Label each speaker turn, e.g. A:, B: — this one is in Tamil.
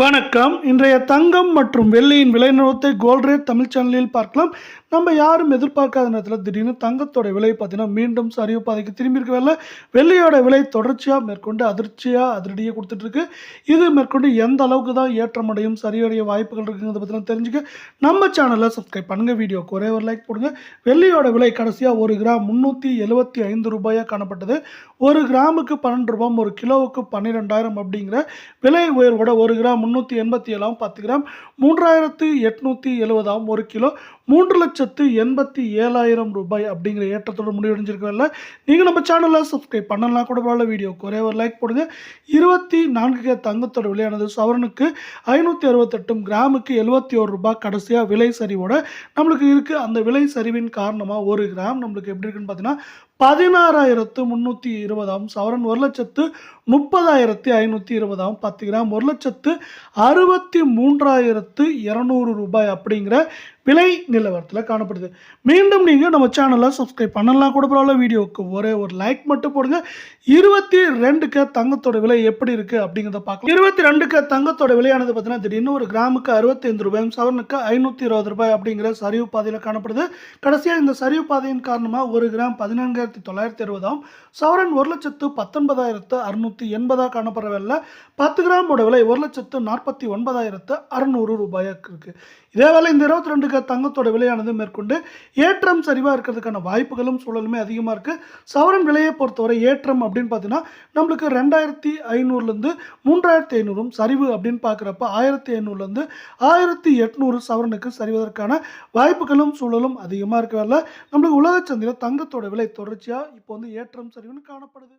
A: வணக்கம். இன்றைய தங்கம் மற்றும் வெள்ளியின் விலை நிறுவனத்தை கோல்ட் ரேட் தமிழ் சேனலில் பார்க்கலாம். நம்ம யாரும் எதிர்பார்க்காத நேரத்தில் திடீர்னு தங்கத்தோட விலை பார்த்தீங்கன்னா மீண்டும் சரிவு பாதைக்கு திரும்பி இருக்கவில்லை வெள்ளியோட விலை தொடர்ச்சியாக மேற்கொண்டு அதிர்ச்சியாக அதிரடியாக கொடுத்துட்ருக்கு. இது மேற்கொண்டு எந்த அளவுக்கு தான் ஏற்றமடையும் சரியடைய வாய்ப்புகள் இருக்குங்கிறத பற்றிலாம் தெரிஞ்சுக்க நம்ம சேனலை சப்ஸ்கிரைப் பண்ணுங்கள் வீடியோக்கு ஒரே ஒரு லைக் போடுங்க. வெள்ளியோட விலை கடைசியாக ஒரு கிராம் முந்நூற்றி எழுபத்தி ஐந்து ரூபாயாக காணப்பட்டது. ஒரு கிராமுக்கு பன்னெண்டு ரூபாய் ஒரு கிலோவுக்கு பன்னிரெண்டாயிரம் அப்படிங்கிற விலை உயர்வோட ஒரு கிராம் முந்நூற்றி எண்பத்தி ஏழாம் பத்து கிராம் மூன்றாயிரத்து எட்நூற்றி எழுபதாம் ஒரு கிலோ மூன்று லட்சத்து எண்பத்தி ஏழாயிரம் ரூபாய் அப்படிங்கிற ஏற்றத்தோடு முடிவடைஞ்சிருக்கவில்ல நீங்கள் நம்ம சேனலில் சப்ஸ்கிரைப் பண்ணலாம் கூட பரவாயில்ல வீடியோக்கு ஒரே ஒரு லைக் போடுங்க. இருபத்தி நான்கு கே தங்கத்தோட விலையானது சவரனுக்கு ஐநூற்றி அறுபத்தெட்டும் கிராமுக்கு எழுபத்தி ஒரு ரூபாய் கடைசியாக விலை சரிவோட நம்மளுக்கு இருக்குது அந்த விலை சரிவின் காரணமாக ஒரு கிராம் நம்மளுக்கு எப்படி இருக்குன்னு பார்த்தீங்கன்னா பதினாறாயிரத்து முந்நூற்றி இருபதாம் சவரன் ஒரு லட்சத்து முப்பதாயிரத்தி ஐநூற்றி இருபதாம் பத்து கிராம் ஒரு லட்சத்து அறுபத்தி மூன்றாயிரத்து இரநூறு ரூபாய் அப்படிங்கிற விலை நிலவரத்தில் காணப்படுது. மீண்டும் நீங்கள் நம்ம சேனலை சப்ஸ்கிரைப் பண்ணலாம் கூட பரவாயில்ல வீடியோவுக்கு ஒரே ஒரு லைக் மட்டும் போடுங்க. இருபத்தி ரெண்டுக்கு தங்கத்தோட விலை எப்படி இருக்குது அப்படிங்கிறத பார்க்கலாம். இருபத்தி ரெண்டுக்கு தங்கத்தோட விலையானது பார்த்தீங்கன்னா திடீர்னு ஒரு கிராமுக்கு அறுபத்தைந்து ரூபாயும் சவரனுக்கு ஐநூற்றி இருபது ரூபாய் அப்படிங்கிற சரிவு பாதையில் காணப்படுது. கடைசியாக இந்த சரிவு பாதையின் காரணமாக ஒரு கிராம் பதினான்காயிரத்தி தொள்ளாயிரத்தி அறுபதாம் சவரன் ஒரு லட்சத்து பத்தொன்பதாயிரத்து அறுநூற்றி எண்பதாக காணப்படவில்லை பத்து கிராமோட விலை ஒரு லட்சத்து நாற்பத்தி ஒன்பதாயிரத்து அறுநூறு ரூபாயாக இருக்குது இதே வேலை இந்த இருபத்தி ரெண்டுக்கு தங்கத்தோட விலையானது மேற்கொண்டு ஏற்றம் சரிவாக இருக்கிறதுக்கான வாய்ப்புகளும் சூழலுமே அதிகமாக இருக்குது சவரன் விலையை பொறுத்தவரை ஏற்றம் அப்படின்னு பார்த்தீங்கன்னா நம்மளுக்கு ரெண்டாயிரத்தி ஐநூறுலேருந்து மூன்றாயிரத்தி ஐநூறும் சரிவு அப்படின்னு பார்க்குறப்ப ஆயிரத்தி ஐநூறுலேருந்து ஆயிரத்தி எட்நூறு சவரனுக்கு சரிவதற்கான வாய்ப்புகளும் சூழலும் அதிகமாக இருக்கிறதால நம்மளுக்கு உலக சந்தையில் தங்கத்தோட விலை தொடர்ச்சியாக இப்போ வந்து ஏற்றம் சரிவுன்னு காணப்படுது.